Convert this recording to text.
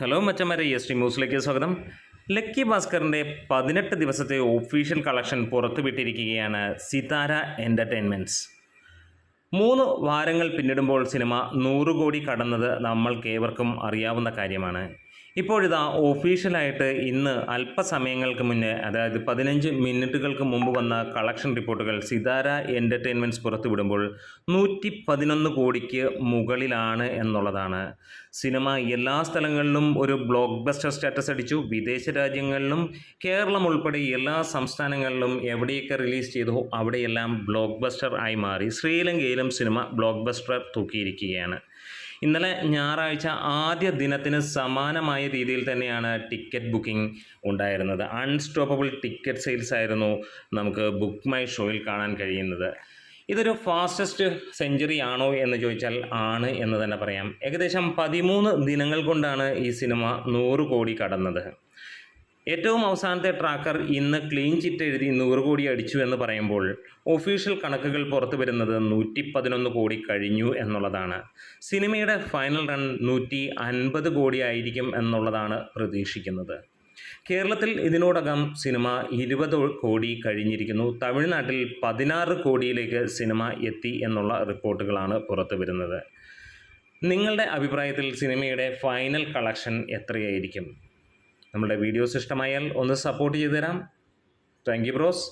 Hello മച്ചന്മാരെ. S T ന്യൂസിലേക്ക് സ്വാഗതം. ലക്കി ഭാസ്കറിന്റെ പതിനെട്ട് ദിവസത്തെ ഒഫീഷ്യൽ കളക്ഷൻ പുറത്തുവിട്ടിരിക്കുകയാണ് സിതാര എന്റർടൈൻമെന്റ്സ് മൂന്ന് വാരങ്ങൾ പിന്നിടുമ്പോൾ സിനിമ നൂറ് കോടി കടന്നത് നമ്മൾക്കേവർക്കും അറിയാവുന്ന കാര്യമാണ്. ഇപ്പോഴിതാ ഒഫീഷ്യലായിട്ട് ഇന്ന് അല്പസമയങ്ങൾക്ക് മുന്നേ അതായത് പതിനഞ്ച് മിനിറ്റുകൾക്ക് മുമ്പ് വന്ന കളക്ഷൻ റിപ്പോർട്ടുകൾ സിതാര എന്റർടൈൻമെന്റ്സ് പുറത്തുവിടുമ്പോൾ നൂറ്റി പതിനൊന്ന് കോടിക്ക് മുകളിലാണ് എന്നുള്ളതാണ്. സിനിമ എല്ലാ സ്ഥലങ്ങളിലും ഒരു ബ്ലോക്ക് ബസ്റ്റർ സ്റ്റാറ്റസ് അടിച്ചു. വിദേശ രാജ്യങ്ങളിലും കേരളം ഉൾപ്പെടെ എല്ലാ സംസ്ഥാനങ്ങളിലും എവിടെയൊക്കെ റിലീസ് ചെയ്തു അവിടെയെല്ലാം ബ്ലോക്ക് ബസ്റ്റർ ആയി മാറി. ശ്രീലങ്കയിലും സിനിമ ബ്ലോക്ക് ബസ്റ്റർ തൂക്കിയിരിക്കുകയാണ്. ഇന്നലെ ഞായറാഴ്ച ആദ്യ ദിനത്തിന് സമാനമായ രീതിയിൽ തന്നെയാണ് ടിക്കറ്റ് ബുക്കിംഗ് ഉണ്ടായിരുന്നത്. അൺസ്റ്റോപ്പബിൾ ടിക്കറ്റ് സെയിൽസ് ആയിരുന്നു നമുക്ക് ബുക്ക് മൈ ഷോയിൽ കാണാൻ കഴിയുന്നത്. ഇതൊരു ഫാസ്റ്റസ്റ്റ് സെഞ്ചുറി ആണോ എന്ന് ചോദിച്ചാൽ ആണ് എന്ന് തന്നെ പറയാം. ഏകദേശം പതിമൂന്ന് ദിനങ്ങൾ കൊണ്ടാണ് ഈ സിനിമ നൂറ് കോടി കടന്നത്. ഏറ്റവും അവസാനത്തെ ട്രാക്കർ ഇന്ന് ക്ലീൻ ചിറ്റ് എഴുതി നൂറ് കോടി അടിച്ചു എന്ന് പറയുമ്പോൾ ഒഫീഷ്യൽ കണക്കുകൾ പുറത്തു വരുന്നത് നൂറ്റി പതിനൊന്ന് കോടി കഴിഞ്ഞു എന്നുള്ളതാണ്. സിനിമയുടെ ഫൈനൽ റൺ നൂറ്റി അൻപത് കോടി ആയിരിക്കും എന്നുള്ളതാണ് പ്രതീക്ഷിക്കുന്നത്. കേരളത്തിൽ ഇതിനോടകം സിനിമ ഇരുപത് കോടി കഴിഞ്ഞിരിക്കുന്നു. തമിഴ്നാട്ടിൽ പതിനാറ് കോടിയിലേക്ക് സിനിമ എത്തി എന്നുള്ള റിപ്പോർട്ടുകളാണ് പുറത്തു വരുന്നത്. നിങ്ങളുടെ അഭിപ്രായത്തിൽ സിനിമയുടെ ഫൈനൽ കളക്ഷൻ എത്രയായിരിക്കും? നമ്മുടെ വീഡിയോസ് ഇഷ്ടമായാൽ ഒന്ന് സപ്പോർട്ട് ചെയ്തു തരാം താങ്ക് യു ബ്രോസ്